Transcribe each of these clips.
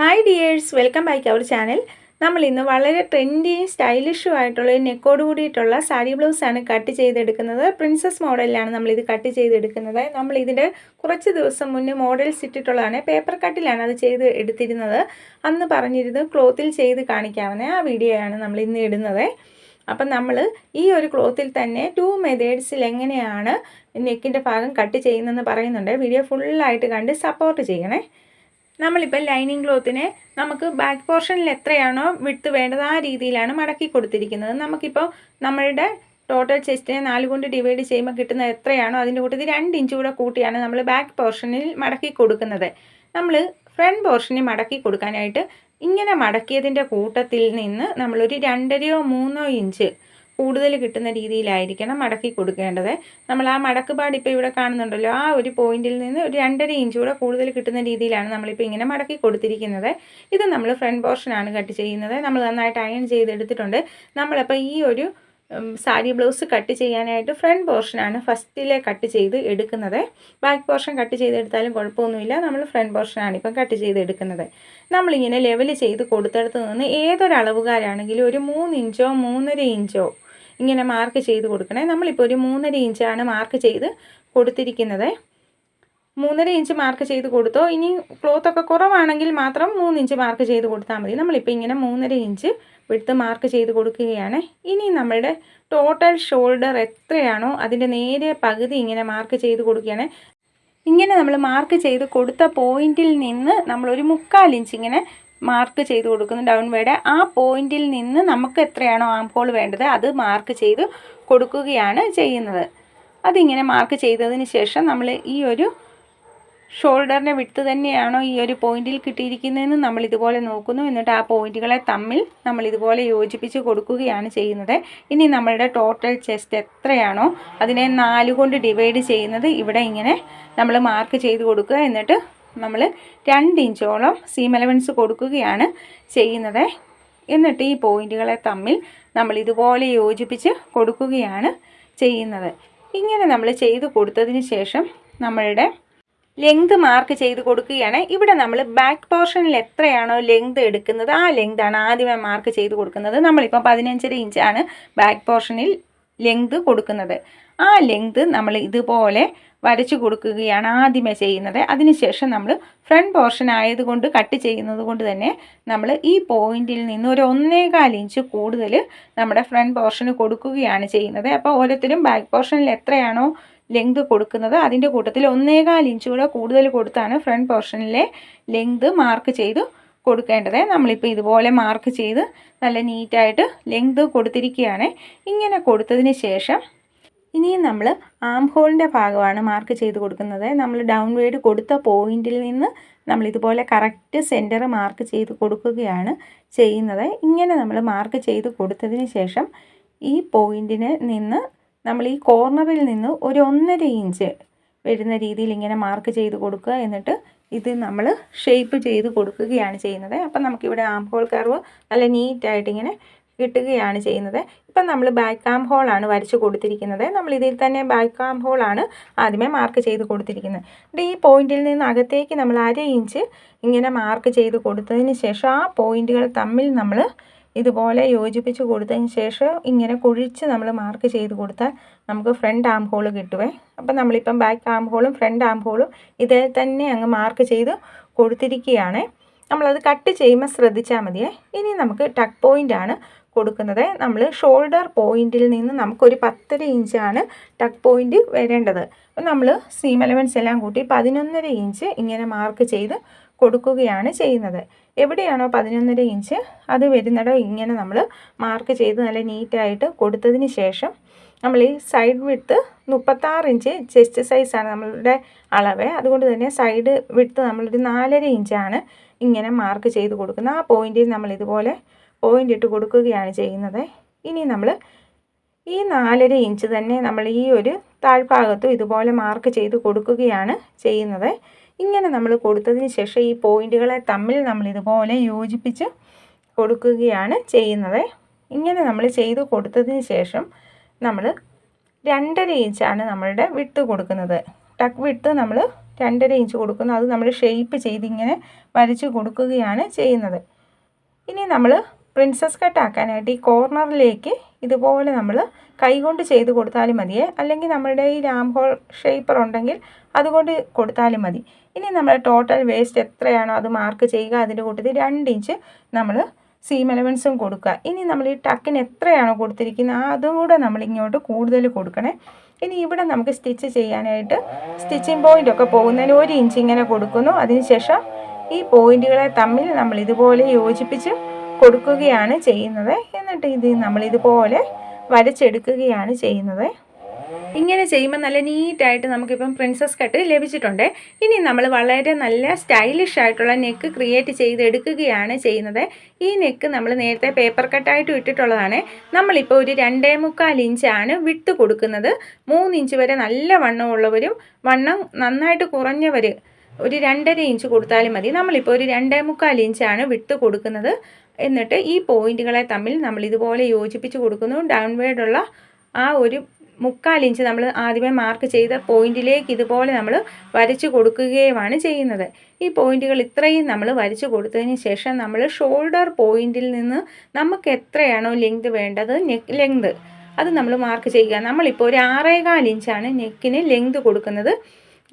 Hi dears welcome back our channel നമ്മൾ ഇന്ന് വളരെ ട്രെൻഡിയും സ്റ്റൈലിഷും ആയിട്ടുള്ള നെക്കോട് കൂടിയിട്ടുള്ള സാരി ബ്ലൗസാണ് കട്ട് ചെയ്തെടുക്കുന്നത്. പ്രിൻസസ് മോഡലിലാണ് നമ്മളിത് കട്ട് ചെയ്തെടുക്കുന്നത്. നമ്മൾ ഇതിന്റെ കുറച്ച് ദിവസം മുന്നേ മോഡൽസ് ഇട്ടിട്ടുള്ളതാണ്. പേപ്പർ കട്ടിലാണ് അത് ചെയ്ത് എടുത്തിരുന്നത്. അന്ന് പറഞ്ഞിരുന്നത് ക്ലോത്തിൽ ചെയ്ത് കാണിക്കാവുന്ന ആ വീഡിയോയാണ് നമ്മൾ ഇന്ന് ഇടുന്നത്. അപ്പം നമ്മൾ ഈ ഒരു ക്ലോത്തിൽ തന്നെ ടു മെതേഡ്സിൽ എങ്ങനെയാണ് നെക്കിന്റെ ഭാഗം കട്ട് ചെയ്യുന്നതെന്ന് പറയുന്നുണ്ട്. വീഡിയോ ഫുള്ളായിട്ട് കണ്ട് സപ്പോർട്ട് ചെയ്യണേ. നമ്മളിപ്പോൾ ലൈനിങ് ക്ലോത്തിനെ നമുക്ക് ബാക്ക് പോർഷനിൽ എത്രയാണോ വിട്ട് വേണ്ടത് ആ രീതിയിലാണ് മടക്കി കൊടുത്തിരിക്കുന്നത്. നമുക്കിപ്പോൾ നമ്മളുടെ ടോട്ടൽ ചെസ്റ്റിനെ നാല് കൊണ്ട് ഡിവൈഡ് ചെയ്യുമ്പോൾ കിട്ടുന്ന എത്രയാണോ അതിന്റെ കൂട്ടത്തിൽ രണ്ട് ഇഞ്ച് കൂടെ കൂട്ടിയാണ് നമ്മൾ ബാക്ക് പോർഷനിൽ മടക്കി കൊടുക്കുന്നത്. നമ്മൾ ഫ്രണ്ട് പോർഷനിൽ മടക്കി കൊടുക്കാനായിട്ട് ഇങ്ങനെ മടക്കിയതിന്റെ കൂട്ടത്തിൽ നിന്ന് നമ്മളൊരു രണ്ടരയോ മൂന്നോ ഇഞ്ച് കൂടുതൽ കിട്ടുന്ന രീതിയിലായിരിക്കണം മടക്കി കൊടുക്കേണ്ടത്. നമ്മൾ ആ മടക്കുപാട് ഇപ്പോൾ ഇവിടെ കാണുന്നുണ്ടല്ലോ. ആ ഒരു പോയിന്റിൽ നിന്ന് ഒരു രണ്ടര ഇഞ്ച് കൂടെ കൂടുതൽ കിട്ടുന്ന രീതിയിലാണ് നമ്മളിപ്പോൾ ഇങ്ങനെ മടക്കി കൊടുത്തിരിക്കുന്നത്. ഇത് നമ്മൾ ഫ്രണ്ട് പോർഷനാണ് കട്ട് ചെയ്യുന്നത്. നമ്മൾ നന്നായിട്ട് അയൺ ചെയ്തെടുത്തിട്ടുണ്ട്. നമ്മളപ്പോൾ ഈ ഒരു സാരി ബ്ലൗസ് കട്ട് ചെയ്യാനായിട്ട് ഫ്രണ്ട് പോർഷനാണ് ഫസ്റ്റിലെ കട്ട് ചെയ്ത് എടുക്കുന്നത്. ബാക്ക് പോർഷൻ കട്ട് ചെയ്തെടുത്താലും കുഴപ്പമൊന്നുമില്ല. നമ്മൾ ഫ്രണ്ട് പോർഷനാണ് ഇപ്പം കട്ട് ചെയ്തെടുക്കുന്നത്. നമ്മളിങ്ങനെ ലെവൽ ചെയ്ത് കൊടുത്തെടുത്ത് നിന്ന് ഏതൊരളവുകാരാണെങ്കിലും ഒരു മൂന്ന് ഇഞ്ചോ മൂന്നര ഇഞ്ചോ ഇങ്ങനെ മാർക്ക് ചെയ്ത് കൊടുക്കണേ. നമ്മളിപ്പോൾ ഒരു മൂന്നര ഇഞ്ചാണ് മാർക്ക് ചെയ്ത് കൊടുത്തിരിക്കുന്നത്. മൂന്നര ഇഞ്ച് മാർക്ക് ചെയ്ത് കൊടുത്തോ. ഇനി ക്ലോത്തൊക്കെ കുറവാണെങ്കിൽ മാത്രം മൂന്ന് ഇഞ്ച് മാർക്ക് ചെയ്ത് കൊടുത്താൽ മതി. നമ്മളിപ്പോൾ ഇങ്ങനെ മൂന്നര ഇഞ്ച് വിടുത്ത് മാർക്ക് ചെയ്ത് കൊടുക്കുകയാണ്. ഇനി നമ്മളുടെ ടോട്ടൽ ഷോൾഡർ എത്രയാണോ അതിന്റെ നേരെ പകുതി ഇങ്ങനെ മാർക്ക് ചെയ്ത് കൊടുക്കുകയാണ്. ഇങ്ങനെ നമ്മൾ മാർക്ക് ചെയ്ത് കൊടുത്ത പോയിന്റിൽ നിന്ന് നമ്മളൊരു മുക്കാൽ ഇഞ്ച് ഇങ്ങനെ മാർക്ക് ചെയ്ത് കൊടുക്കുന്നു. ഡൗൺ വേഡ് ആ പോയിന്റിൽ നിന്ന് നമുക്ക് എത്രയാണോ ആം ഹോൾ വേണ്ടത് അത് മാർക്ക് ചെയ്ത് കൊടുക്കുകയാണ് ചെയ്യുന്നത്. അതിങ്ങനെ മാർക്ക് ചെയ്തതിന് ശേഷം നമ്മൾ ഈ ഒരു ഷോൾഡറിന്റെ വിട്ട് തന്നെയാണോ ഈ ഒരു പോയിന്റിൽ കിട്ടിയിരിക്കുന്നതെന്ന് നമ്മൾ ഇതുപോലെ നോക്കുന്നു. എന്നിട്ട് ആ പോയിന്റുകളെ തമ്മിൽ നമ്മൾ ഇതുപോലെ യോജിപ്പിച്ച് കൊടുക്കുകയാണ് ചെയ്യുന്നത്. ഇനി നമ്മളുടെ ടോട്ടൽ ചെസ്റ്റ് എത്രയാണോ അതിനെ നാല് കൊണ്ട് ഡിവൈഡ് ചെയ്യുന്നത്. ഇവിടെ ഇങ്ങനെ നമ്മൾ മാർക്ക് ചെയ്ത് കൊടുക്കുക. എന്നിട്ട് നമ്മൾ രണ്ട് ഇഞ്ചോളം സീം എലവൻസ് കൊടുക്കുകയാണ് ചെയ്യുന്നത്. എന്നിട്ട് ഈ പോയിന്റുകളെ തമ്മിൽ നമ്മൾ ഇതുപോലെ യോജിപ്പിച്ച് കൊടുക്കുകയാണ് ചെയ്യുന്നത്. ഇങ്ങനെ നമ്മൾ ചെയ്ത് കൊടുത്തതിന് ശേഷം നമ്മളുടെ ലെങ്ത് മാർക്ക് ചെയ്ത് കൊടുക്കുകയാണ്. ഇവിടെ നമ്മൾ ബാക്ക് പോർഷനിൽ എത്രയാണോ ലെങ്ത് എടുക്കുന്നത് ആ ലെങ്താണ് ആദ്യമേ മാർക്ക് ചെയ്ത് കൊടുക്കുന്നത്. നമ്മളിപ്പോൾ പതിനഞ്ചര ഇഞ്ചാണ് ബാക്ക് പോർഷനിൽ ലെങ്ത് കൊടുക്കുന്നത്. ആ ലെങ്ത് നമ്മൾ ഇതുപോലെ വരച്ചു കൊടുക്കുകയാണ് ആദ്യമേ ചെയ്യുന്നത്. അതിനുശേഷം നമ്മൾ ഫ്രണ്ട് പോർഷൻ ആയതുകൊണ്ട് കട്ട് ചെയ്യുന്നത് കൊണ്ട് തന്നെ നമ്മൾ ഈ പോയിന്റിൽ നിന്ന് ഒരു ഒന്നേകാൽ ഇഞ്ച് കൂടുതൽ നമ്മുടെ ഫ്രണ്ട് പോർഷന് കൊടുക്കുകയാണ് ചെയ്യുന്നത്. അപ്പോൾ ഓരോരുത്തരും ബാക്ക് പോർഷനിൽ എത്രയാണോ ലെങ്ത് കൊടുക്കുന്നത് അതിന്റെ കൂട്ടത്തിൽ ഒന്നേകാൽ ഇഞ്ച് കൂടെ കൂടുതൽ കൊടുത്താണ് ഫ്രണ്ട് പോർഷനിലെ ലെങ്ത് മാർക്ക് ചെയ്ത് കൊടുക്കേണ്ടത്. നമ്മളിപ്പോൾ ഇതുപോലെ മാർക്ക് ചെയ്ത് നല്ല നീറ്റായിട്ട് ലെങ്ത് കൊടുത്തിരിക്കുകയാണ്. ഇങ്ങനെ കൊടുത്തതിന് ശേഷം ഇനിയും നമ്മൾ ആം ഹോളിന്റെ ഭാഗമാണ് മാർക്ക് ചെയ്ത് കൊടുക്കുന്നത്. നമ്മൾ ഡൗൺ വേഡ് കൊടുത്ത പോയിന്റിൽ നിന്ന് നമ്മൾ ഇതുപോലെ കറക്റ്റ് സെന്റർ മാർക്ക് ചെയ്ത് കൊടുക്കുകയാണ് ചെയ്യുന്നത്. ഇങ്ങനെ നമ്മൾ മാർക്ക് ചെയ്ത് കൊടുത്തതിന് ശേഷം ഈ പോയിന്റിന് നിന്ന് നമ്മൾ ഈ കോർണറിൽ നിന്ന് ഒരു ഒന്നര ഇഞ്ച് വരുന്ന രീതിയിൽ ഇങ്ങനെ മാർക്ക് ചെയ്ത് കൊടുക്കുക എന്നിട്ട് ഇത് നമ്മൾ ഷേപ്പ് ചെയ്ത് കൊടുക്കുകയാണ് ചെയ്യുന്നത്. അപ്പം നമുക്കിവിടെ ആം ഹോൾ കർവ് നല്ല നീറ്റായിട്ട് ഇങ്ങനെ കിട്ടുകയാണ് ചെയ്യുന്നത്. ഇപ്പം നമ്മൾ ബാക്ക് ആം ഹോളാണ് വരച്ച് കൊടുത്തിരിക്കുന്നത്. നമ്മൾ ഇതിൽ തന്നെ ബാക്ക് ആം ഹോളാണ് ആദ്യമേ മാർക്ക് ചെയ്ത് കൊടുത്തിരിക്കുന്നത്. എന്നിട്ട് ഈ പോയിന്റിൽ നിന്ന് അകത്തേക്ക് നമ്മൾ അര ഇഞ്ച് ഇങ്ങനെ മാർക്ക് ചെയ്ത് കൊടുത്തതിന് ശേഷം ആ പോയിന്റുകൾ തമ്മിൽ നമ്മൾ ഇതുപോലെ യോജിപ്പിച്ച് കൊടുത്തതിന് ശേഷം ഇങ്ങനെ കുഴിച്ച് നമ്മൾ മാർക്ക് ചെയ്ത് കൊടുത്താൽ നമുക്ക് ഫ്രണ്ട് ആം ഹോൾ കിട്ടുവേ. അപ്പം നമ്മളിപ്പം ബാക്ക് ആം ഹോളും ഫ്രണ്ട് ആം ഹോളും ഇതേ തന്നെ അങ്ങ് മാർക്ക് ചെയ്ത് കൊടുത്തിരിക്കുകയാണ്. നമ്മളത് കട്ട് ചെയ്യുമ്പോൾ ശ്രദ്ധിച്ചാൽ മതിയേ. ഇനി നമുക്ക് ടക്ക് പോയിന്റ് ആണ്. കൊടുക്കുന്നത് നമ്മൾ ഷോൾഡർ പോയിന്റിൽ നിന്ന് നമുക്കൊരു പത്തര ഇഞ്ചാണ് ടക്ക് പോയിന്റ് വരേണ്ടത്. നമ്മൾ സീം എലവൻസ് എല്ലാം കൂട്ടി പതിനൊന്നര ഇഞ്ച് ഇങ്ങനെ മാർക്ക് ചെയ്ത് കൊടുക്കുകയാണ് ചെയ്യുന്നത്. എവിടെയാണോ പതിനൊന്നര ഇഞ്ച് അത് വരുന്നിടം ഇങ്ങനെ നമ്മൾ മാർക്ക് ചെയ്ത് നല്ല നീറ്റായിട്ട് കൊടുത്തതിന് ശേഷം നമ്മൾ ഈ സൈഡ് വിട്ട് മുപ്പത്താറ് ഇഞ്ച് ചെസ്റ്റ് സൈസാണ് നമ്മളുടെ അളവ്. അതുകൊണ്ട് തന്നെ സൈഡ് വിട്ട് നമ്മളൊരു നാലര ഇഞ്ചാണ് ഇങ്ങനെ മാർക്ക് ചെയ്ത് കൊടുക്കുന്നത്. ആ പോയിന്റിൽ നമ്മൾ ഇതുപോലെ പോയിന്റ് ഇട്ട് കൊടുക്കുകയാണ് ചെയ്യുന്നത്. ഇനി നമ്മൾ ഈ നാലര ഇഞ്ച് തന്നെ നമ്മൾ ഈ ഒരു താഴ്ഭാഗത്തും ഇതുപോലെ മാർക്ക് ചെയ്ത് കൊടുക്കുകയാണ് ചെയ്യുന്നത്. ഇങ്ങനെ നമ്മൾ കൊടുത്തതിന് ശേഷം ഈ പോയിന്റുകളെ തമ്മിൽ നമ്മൾ ഇതുപോലെ യോജിപ്പിച്ച് കൊടുക്കുകയാണ് ചെയ്യുന്നത്. ഇങ്ങനെ നമ്മൾ ചെയ്ത് കൊടുത്തതിന് ശേഷം നമ്മൾ രണ്ടര ഇഞ്ചാണ് നമ്മളുടെ വിട്ട് കൊടുക്കുന്നത്. ടക്ക് വിട്ട് നമ്മൾ രണ്ടര ഇഞ്ച് കൊടുക്കുന്നു. അത് നമ്മൾ ഷേപ്പ് ചെയ്ത് ഇങ്ങനെ വരച്ച് കൊടുക്കുകയാണ് ചെയ്യുന്നത്. ഇനി നമ്മൾ പ്രിൻസസ് കട്ട് ആക്കാനായിട്ട് ഈ കോർണറിലേക്ക് ഇതുപോലെ നമ്മൾ കൈകൊണ്ട് ചെയ്ത് കൊടുത്താലും മതിയേ. അല്ലെങ്കിൽ നമ്മുടെ ഈ ലാം ഹോൾ ഷേപ്പർ ഉണ്ടെങ്കിൽ അതുകൊണ്ട് കൊടുത്താലും മതി. ഇനി നമ്മൾ ടോട്ടൽ വേസ്റ്റ് എത്രയാണോ അത് മാർക്ക് ചെയ്യുക അതിന്റെ കൂട്ടത്തിൽ രണ്ട് ഇഞ്ച് നമ്മൾ സീം എലവൻസും കൊടുക്കുക. ഇനി നമ്മൾ ഈ ടക്കിന് എത്രയാണോ കൊടുത്തിരിക്കുന്നത് അതും കൂടെ നമ്മൾ ഇങ്ങോട്ട് കൂടുതൽ കൊടുക്കണേ. ഇനി ഇവിടെ നമുക്ക് സ്റ്റിച്ച് ചെയ്യാനായിട്ട് സ്റ്റിച്ചിങ് പോയിന്റ് ഒക്കെ പോകുന്നതിന് ഒരു ഇഞ്ച് ഇങ്ങനെ കൊടുക്കുന്നു. അതിനുശേഷം ഈ പോയിന്റുകളെ തമ്മിൽ നമ്മൾ ഇതുപോലെ യോജിപ്പിച്ച് കൊടുക്കുകയാണ് ചെയ്യുന്നത്. എന്നിട്ട് ഇത് നമ്മൾ ഇതുപോലെ വരച്ചെടുക്കുകയാണ് ചെയ്യുന്നത്. ഇങ്ങനെ ചെയ്യുമ്പോൾ നല്ല നീറ്റായിട്ട് നമുക്കിപ്പം പ്രിൻസസ് കട്ട് ലഭിച്ചിട്ടുണ്ട്. ഇനി നമ്മൾ വളരെ നല്ല സ്റ്റൈലിഷ് ആയിട്ടുള്ള നെക്ക് ക്രിയേറ്റ് ചെയ്തെടുക്കുകയാണ് ചെയ്യുന്നത്. ഈ നെക്ക് നമ്മൾ നേരത്തെ പേപ്പർ കട്ടായിട്ട് ഇട്ടിട്ടുള്ളതാണ്. നമ്മളിപ്പോൾ ഒരു രണ്ടേ മുക്കാൽ ഇഞ്ചാണ് വിട്ട് കൊടുക്കുന്നത്. മൂന്നിഞ്ച് വരെ നല്ല വണ്ണമുള്ളവരും വണ്ണം നന്നായിട്ട് കുറഞ്ഞവർ ഒരു രണ്ടര ഇഞ്ച് കൊടുത്താലും മതി. നമ്മളിപ്പോൾ ഒരു രണ്ടേ മുക്കാൽ ഇഞ്ചാണ് വിട്ട് കൊടുക്കുന്നത്. എന്നിട്ട് ഈ പോയിന്റുകളെ തമ്മിൽ നമ്മൾ ഇതുപോലെ യോജിപ്പിച്ച് കൊടുക്കുന്നു. ഡൗൺവേർഡുള്ള ആ ഒരു മുക്കാൽ ഇഞ്ച് നമ്മൾ ആദ്യമേ മാർക്ക് ചെയ്ത പോയിന്റിലേക്ക് ഇതുപോലെ നമ്മൾ വരച്ചു കൊടുക്കുകയുമാണ് ചെയ്യുന്നത്. ഈ പോയിന്റുകൾ ഇത്രയും നമ്മൾ വരച്ചു കൊടുത്തതിന് ശേഷം നമ്മൾ ഷോൾഡർ പോയിന്റിൽ നിന്ന് നമുക്ക് എത്രയാണോ ലെങ്ത് വേണ്ടത് നെക്ക് ലെങ്ത് അത് നമ്മൾ മാർക്ക് ചെയ്യുക. നമ്മളിപ്പോൾ ഒരു ആറേകാൽ ഇഞ്ചാണ് നെക്കിന് ലെങ്ത് കൊടുക്കുന്നത്.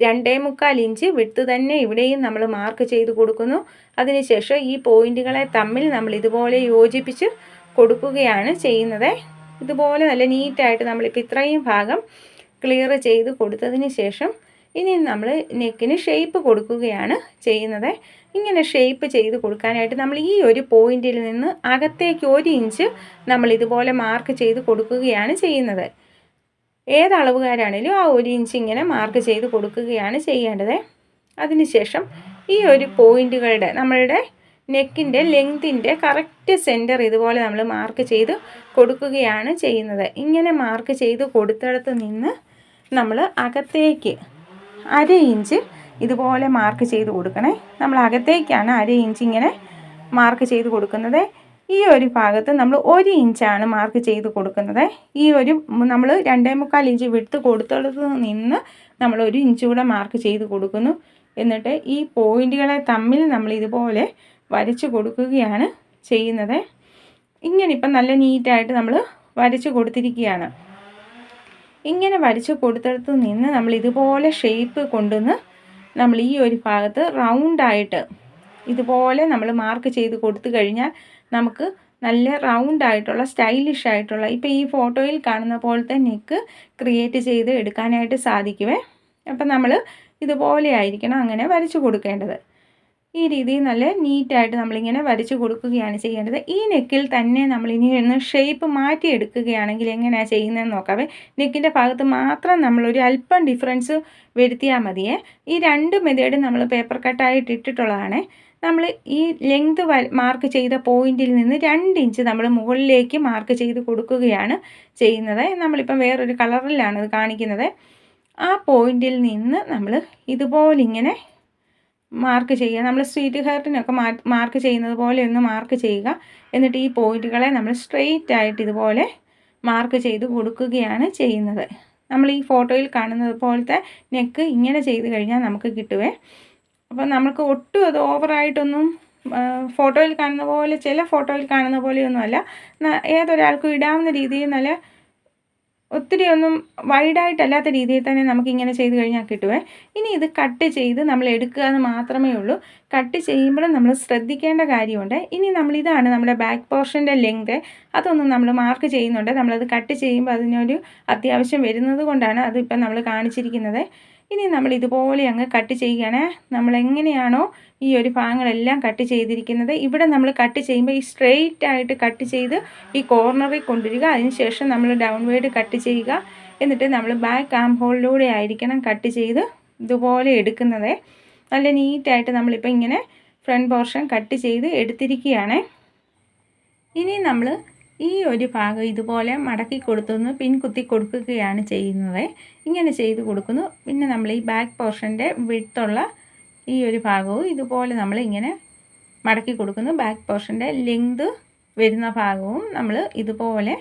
രണ്ടേ മുക്കാൽ ഇഞ്ച് വിട്ട് തന്നെ ഇവിടെയും നമ്മൾ മാർക്ക് ചെയ്ത് കൊടുക്കുന്നു. അതിനുശേഷം ഈ പോയിന്റുകളെ തമ്മിൽ നമ്മൾ ഇതുപോലെ യോജിപ്പിച്ച് കൊടുക്കുകയാണ് ചെയ്യുന്നത്. ഇതുപോലെ നല്ല നീറ്റായിട്ട് നമ്മളിപ്പോൾ ഇത്രയും ഭാഗം ക്ലിയർ ചെയ്ത് കൊടുത്തതിന് ശേഷം ഇനി നമ്മൾ നെക്കിന് ഷേപ്പ് കൊടുക്കുകയാണ് ചെയ്യുന്നത്. ഇങ്ങനെ ഷേപ്പ് ചെയ്ത് കൊടുക്കാനായിട്ട് നമ്മൾ ഈ ഒരു പോയിന്റിൽ നിന്ന് അകത്തേക്ക് ഒരു ഇഞ്ച് നമ്മൾ ഇതുപോലെ മാർക്ക് ചെയ്ത് കൊടുക്കുകയാണ് ചെയ്യുന്നത്. ഏത് അളവുകാരാണേലും ആ ഒരു ഇഞ്ച് ഇങ്ങനെ മാർക്ക് ചെയ്ത് കൊടുക്കുകയാണ് ചെയ്യേണ്ടത്. അതിനുശേഷം ഈ ഒരു പോയിന്റുകളുടെ നമ്മളുടെ നെക്കിന്റെ ലെങ്തിന്റെ കറക്റ്റ് സെന്റർ ഇതുപോലെ നമ്മൾ മാർക്ക് ചെയ്ത് കൊടുക്കുകയാണ് ചെയ്യുന്നത്. ഇങ്ങനെ മാർക്ക് ചെയ്ത് കൊടുത്തിടത്ത് നിന്ന് നമ്മൾ അകത്തേക്ക് അര ഇഞ്ച് ഇതുപോലെ മാർക്ക് ചെയ്ത് കൊടുക്കണേ. നമ്മൾ അകത്തേക്കാണ് അര ഇഞ്ച് ഇങ്ങനെ മാർക്ക് ചെയ്ത് കൊടുക്കുന്നത്. ഈ ഒരു ഭാഗത്ത് നമ്മൾ ഒരു ഇഞ്ചാണ് മാർക്ക് ചെയ്ത് കൊടുക്കുന്നത്. ഈ ഒരു നമ്മൾ രണ്ടേ മുക്കാൽ ഇഞ്ച് വിട്ട് കൊടുത്തിടത്ത് നിന്ന് നമ്മൾ ഒരു ഇഞ്ച് കൂടെ മാർക്ക് ചെയ്ത് കൊടുക്കുന്നു. എന്നിട്ട് ഈ പോയിന്റുകളെ തമ്മിൽ നമ്മൾ ഇതുപോലെ വരച്ച് കൊടുക്കുകയാണ് ചെയ്യുന്നത്. ഇങ്ങനെ ഇപ്പം നല്ല നീറ്റായിട്ട് നമ്മൾ വരച്ച് കൊടുത്തിരിക്കുകയാണ്. ഇങ്ങനെ വരച്ച് കൊടുത്തിടത്ത് നിന്ന് നമ്മൾ ഇതുപോലെ ഷേപ്പ് കൊണ്ടുവന്ന് നമ്മൾ ഈ ഒരു ഭാഗത്ത് റൗണ്ടായിട്ട് ഇതുപോലെ നമ്മൾ മാർക്ക് ചെയ്ത് കൊടുത്തു കഴിഞ്ഞാൽ നമുക്ക് നല്ല റൗണ്ട് ആയിട്ടുള്ള സ്റ്റൈലിഷ് ആയിട്ടുള്ള ഇപ്പോൾ ഈ ഫോട്ടോയിൽ കാണുന്ന പോലത്തെ നെക്ക് ക്രിയേറ്റ് ചെയ്ത് എടുക്കാനായിട്ട് സാധിക്കുമേ അപ്പം നമ്മൾ ഇതുപോലെ ആയിരിക്കണം അങ്ങനെ വരച്ചു കൊടുക്കേണ്ടത്. ഈ രീതിയിൽ നല്ല നീറ്റായിട്ട് നമ്മളിങ്ങനെ വരച്ചു കൊടുക്കുകയാണ് ചെയ്യേണ്ടത്. ഈ നെക്കിൽ തന്നെ നമ്മൾ ഇനി ഒന്ന് ഷേപ്പ് മാറ്റിയെടുക്കുകയാണെങ്കിൽ എങ്ങനെയാണ് ചെയ്യുന്നതെന്ന് നോക്കാവേ. നെക്കിന്റെ ഭാഗത്ത് മാത്രം നമ്മളൊരു അല്പം ഡിഫറൻസ് വരുത്തിയാൽ മതിയേ. ഈ രണ്ട് മെതേഡ് നമ്മൾ പേപ്പർ കട്ടായിട്ട് ഇട്ടിട്ടുള്ളതാണ്. നമ്മൾ ഈ ലെങ്ത് മാർക്ക് ചെയ്ത പോയിന്റിൽ നിന്ന് രണ്ട് ഇഞ്ച് നമ്മൾ മുകളിലേക്ക് മാർക്ക് ചെയ്ത് കൊടുക്കുകയാണ് ചെയ്യുന്നത്. നമ്മളിപ്പം വേറൊരു കളറിലാണ് ഇത് കാണിക്കുന്നത്. ആ പോയിന്റിൽ നിന്ന് നമ്മൾ ഇതുപോലെ ഇങ്ങനെ മാർക്ക് ചെയ്യുക. നമ്മൾ സ്വീറ്റ് ഹാർട്ടിനൊക്കെ മാർക്ക് ചെയ്യുന്നത് പോലെ ഒന്ന് മാർക്ക് ചെയ്യുക. എന്നിട്ട് ഈ പോയിന്റുകളെ നമ്മൾ സ്ട്രെയിറ്റ് ആയിട്ട് ഇതുപോലെ മാർക്ക് ചെയ്ത് കൊടുക്കുകയാണ് ചെയ്യുന്നത്. നമ്മൾ ഈ ഫോട്ടോയിൽ കാണുന്നത് പോലത്തെ നെക്ക് ഇങ്ങനെ ചെയ്ത് കഴിഞ്ഞാൽ നമുക്ക് കിട്ടുവേ. അപ്പോൾ നമുക്ക് ഒട്ടും അത് ഓവറായിട്ടൊന്നും ഫോട്ടോയിൽ കാണുന്ന പോലെ ചില ഫോട്ടോയിൽ കാണുന്ന പോലെയൊന്നുമല്ല. ഏതൊരാൾക്കും ഇടാവുന്ന രീതിയിൽ നല്ല ഒത്തിരി ഒന്നും വൈഡായിട്ടല്ലാത്ത രീതിയിൽ തന്നെ നമുക്ക് ഇങ്ങനെ ചെയ്ത് കഴിഞ്ഞാൽ കിട്ടുവേ. ഇനി ഇത് കട്ട് ചെയ്ത് നമ്മൾ എടുക്കുക എന്ന് മാത്രമേ ഉള്ളൂ. കട്ട് ചെയ്യുമ്പോഴും നമ്മൾ ശ്രദ്ധിക്കേണ്ട കാര്യമുണ്ട്. ഇനി നമ്മളിതാണ് നമ്മുടെ ബാക്ക് പോർഷന്റെ ലെങ്ത് അതൊന്നും നമ്മൾ മാർക്ക് ചെയ്യുന്നുണ്ട്. നമ്മളത് കട്ട് ചെയ്യുമ്പോൾ അതിനൊരു അത്യാവശ്യം വരുന്നത് കൊണ്ടാണ് അതിപ്പം നമ്മൾ കാണിച്ചിരിക്കുന്നത്. ഇനി നമ്മൾ ഇതുപോലെ അങ്ങ് കട്ട് ചെയ്യുകയാണ്. നമ്മൾ എങ്ങനെയാണോ ഈ ഒരു ഭാഗങ്ങളെല്ലാം കട്ട് ചെയ്തിരിക്കുന്നത്. ഇവിടെ നമ്മൾ കട്ട് ചെയ്യുമ്പോൾ ഈ സ്ട്രെയിറ്റ് ആയിട്ട് കട്ട് ചെയ്ത് ഈ കോർണറിൽ കൊണ്ടുവരിക. അതിനുശേഷം നമ്മൾ ഡൗൺവേഡ് കട്ട് ചെയ്യുക. എന്നിട്ട് നമ്മൾ ബാക്ക് ആം ഹോളിലൂടെ ആയിരിക്കണം കട്ട് ചെയ്ത് ഇതുപോലെ എടുക്കുന്നത്. നല്ല നീറ്റായിട്ട് നമ്മളിപ്പോൾ ഇങ്ങനെ ഫ്രണ്ട് പോർഷൻ കട്ട് ചെയ്ത് എടുത്തിരിക്കുകയാണ്. ഇനി നമ്മൾ ഈ ഒരു ഭാഗം ഇതുപോലെ മടക്കി കൊടുത്തുനിന്ന് പിൻകുത്തി കൊടുക്കുകയാണ് ചെയ്യുന്നത്. ഇങ്ങനെ ചെയ്ത് കൊടുക്കുന്നു. പിന്നെ നമ്മൾ ഈ ബാക്ക് പോർഷന്റെ വിട്ടുള്ള ഈ ഒരു ഭാഗവും ഇതുപോലെ നമ്മൾ ഇങ്ങനെ മടക്കി കൊടുക്കുന്നു. ബാക്ക് പോർഷന്റെ ലെങ്ത് വരുന്ന ഭാഗവും നമ്മൾ ഇതുപോലെ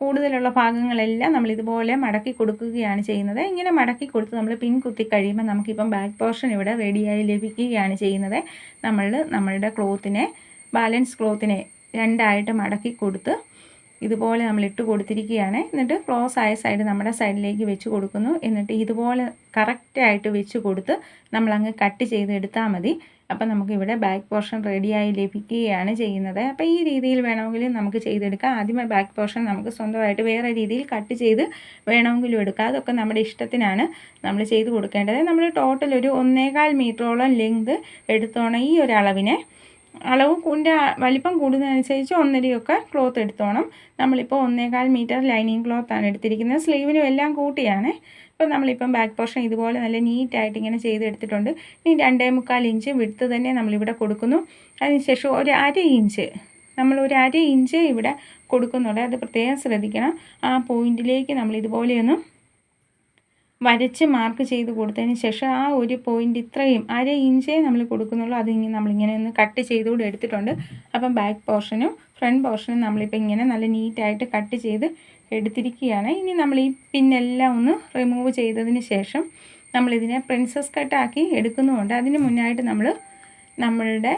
കൂടുതലുള്ള ഭാഗങ്ങളെല്ലാം നമ്മൾ ഇതുപോലെ മടക്കി കൊടുക്കുകയാണ് ചെയ്യുന്നത്. ഇങ്ങനെ മടക്കി കൊടുത്ത് നമ്മൾ പിൻ കുത്തി കഴിയുമ്പോൾ നമുക്കിപ്പം ബാക്ക് പോർഷൻ ഇവിടെ റെഡിയായി ലഭിക്കുകയാണ് ചെയ്യുന്നത്. നമ്മൾ നമ്മളുടെ ക്ലോത്തിനെ ബാലൻസ് ക്ലോത്തിനെ രണ്ടായിട്ട് മടക്കി കൊടുത്ത് ഇതുപോലെ നമ്മൾ ഇട്ട് കൊടുത്തിരിക്കുകയാണ്. എന്നിട്ട് ക്ലോസ് ആയ സൈഡ് നമ്മുടെ സൈഡിലേക്ക് വെച്ച് കൊടുക്കുന്നു. എന്നിട്ട് ഇതുപോലെ കറക്റ്റായിട്ട് വെച്ച് കൊടുത്ത് നമ്മളങ്ങ് കട്ട് ചെയ്ത് എടുത്താൽ മതി. അപ്പം നമുക്കിവിടെ ബാക്ക് പോർഷൻ റെഡിയായി ലഭിക്കുകയാണ് ചെയ്യുന്നത്. അപ്പോൾ ഈ രീതിയിൽ വേണമെങ്കിൽ നമുക്ക് ചെയ്തെടുക്കാം. ആദ്യമേ ബാക്ക് പോർഷൻ നമുക്ക് സ്വന്തമായിട്ട് വേറെ രീതിയിൽ കട്ട് ചെയ്ത് വേണമെങ്കിലും എടുക്കാം. അതൊക്കെ നമ്മുടെ ഇഷ്ടത്തിനാണ് നമ്മൾ ചെയ്ത് കൊടുക്കേണ്ടത്. നമ്മൾ ടോട്ടൽ ഒരു ഒന്നേകാൽ മീറ്ററോളം ലെങ്ത് എടുത്തോണം ഈ ഒരു അളവിനെ. അളവ് കൂടിന്റെ വലിപ്പം കൂടുന്നതനുസരിച്ച് ഒന്നരയൊക്കെ ക്ലോത്ത് എടുത്തോണം. നമ്മളിപ്പോൾ ഒന്നേകാൽ മീറ്റർ ലൈനിങ് ക്ലോത്താണ് എടുത്തിരിക്കുന്നത്. സ്ലീവിനും എല്ലാം കൂട്ടിയാണ്. ഇപ്പം നമ്മളിപ്പം ബാക്ക് പോർഷൻ ഇതുപോലെ നല്ല നീറ്റായിട്ട് ഇങ്ങനെ ചെയ്തെടുത്തിട്ടുണ്ട്. ഇനി രണ്ടേ മുക്കാൽ ഇഞ്ച് വിടുത്ത് തന്നെ നമ്മളിവിടെ കൊടുക്കുന്നു. അതിനുശേഷം ഒരു അര ഇഞ്ച് നമ്മൾ ഒരു അര ഇഞ്ച് ഇവിടെ കൊടുക്കുന്നുണ്ട്. അത് പ്രത്യേകം ശ്രദ്ധിക്കണം. ആ പോയിന്റിലേക്ക് നമ്മൾ ഇതുപോലെയൊന്നും വരച്ച് മാർക്ക് ചെയ്ത് കൊടുത്തതിന് ശേഷം ആ ഒരു പോയിന്റ് ഇത്രയും അര ഇഞ്ചേ നമ്മൾ കൊടുക്കുന്നുള്ളൂ. അത് ഇങ്ങനെ നമ്മളിങ്ങനെ ഒന്ന് കട്ട് ചെയ്തുകൂടെ എടുത്തിട്ടുണ്ട്. അപ്പം ബാക്ക് പോർഷനും ഫ്രണ്ട് പോർഷനും നമ്മളിപ്പോൾ ഇങ്ങനെ നല്ല നീറ്റായിട്ട് കട്ട് ചെയ്ത് എടുത്തിരിക്കുകയാണ്. ഇനി നമ്മൾ ഈ പിന്നെല്ലാം ഒന്ന് റിമൂവ് ചെയ്തതിന് ശേഷം നമ്മളിതിനെ പ്രിൻസസ് കട്ടാക്കി എടുക്കുന്നുമുണ്ട് അതിന് മുന്നായിട്ട് നമ്മൾ നമ്മളുടെ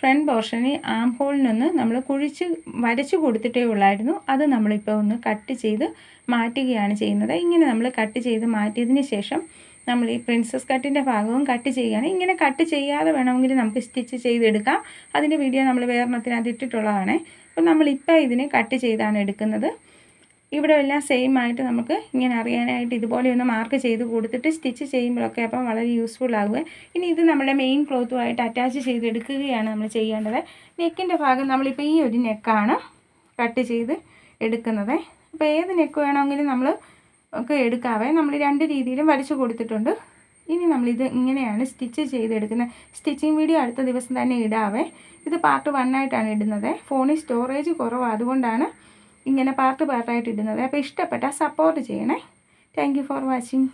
ഫ്രണ്ട് പോർഷനിൽ ആം ഹോളിനൊന്ന് നമ്മൾ കുഴിച്ച് വരച്ച് കൊടുത്തിട്ടേ ഉള്ളായിരുന്നു. അത് നമ്മളിപ്പോൾ ഒന്ന് കട്ട് ചെയ്ത് മാറ്റുകയാണ് ചെയ്യുന്നത്. ഇങ്ങനെ നമ്മൾ കട്ട് ചെയ്ത് മാറ്റിയതിന് ശേഷം നമ്മൾ ഈ പ്രിൻസസ് കട്ടിന്റെ ഭാഗവും കട്ട് ചെയ്യുകയാണ്. ഇങ്ങനെ കട്ട് ചെയ്യാതെ വേണമെങ്കിൽ നമുക്ക് സ്റ്റിച്ച് ചെയ്തെടുക്കാം. അതിന്റെ വീഡിയോ നമ്മൾ വേറെണ്ണത്തിനകത്ത് ഇട്ടിട്ടുള്ളതാണ്. അപ്പോൾ നമ്മളിപ്പോൾ ഇതിനെ കട്ട് ചെയ്താണ് എടുക്കുന്നത്. ഇവിടെ എല്ലാം സെയിം ആയിട്ട് നമുക്ക് ഇങ്ങനെ അറിയാനായിട്ട് ഇതുപോലെ ഒന്ന് മാർക്ക് ചെയ്ത് കൊടുത്തിട്ട് സ്റ്റിച്ച് ചെയ്യുമ്പോഴൊക്കെ അപ്പം വളരെ യൂസ്ഫുൾ ആകുക ഇനി ഇത് നമ്മുടെ മെയിൻ ക്ലോത്തുമായിട്ട് അറ്റാച്ച് ചെയ്തെടുക്കുകയാണ് നമ്മൾ ചെയ്യേണ്ടത്. നെക്കിന്റെ ഭാഗം നമ്മളിപ്പോൾ ഈ ഒരു നെക്കാണ് കട്ട് ചെയ്ത് എടുക്കുന്നത്. അപ്പോൾ ഏത് നെക്ക് വേണമെങ്കിലും നമ്മൾ ഒക്കെ എടുക്കാവേ. നമ്മൾ രണ്ട് രീതിയിലും വരച്ച് കൊടുത്തിട്ടുണ്ട്. ഇനി നമ്മളിത് ഇങ്ങനെയാണ് സ്റ്റിച്ച് ചെയ്തെടുക്കുന്നത്. സ്റ്റിച്ചിങ് വീഡിയോ അടുത്ത ദിവസം തന്നെ ഇടാവേ. ഇത് പാർട്ട് വൺ ആയിട്ടാണ് ഇടുന്നത്. ഫോണിൽ സ്റ്റോറേജ് കുറവാണ് അതുകൊണ്ടാണ് ഇങ്ങനെ പാർട്ട് പാർട്ടായിട്ട് ഇടുന്നത് അപ്പോൾ ഇഷ്ടപ്പെട്ടാൽ സപ്പോർട്ട് ചെയ്യണേ. Thank for watching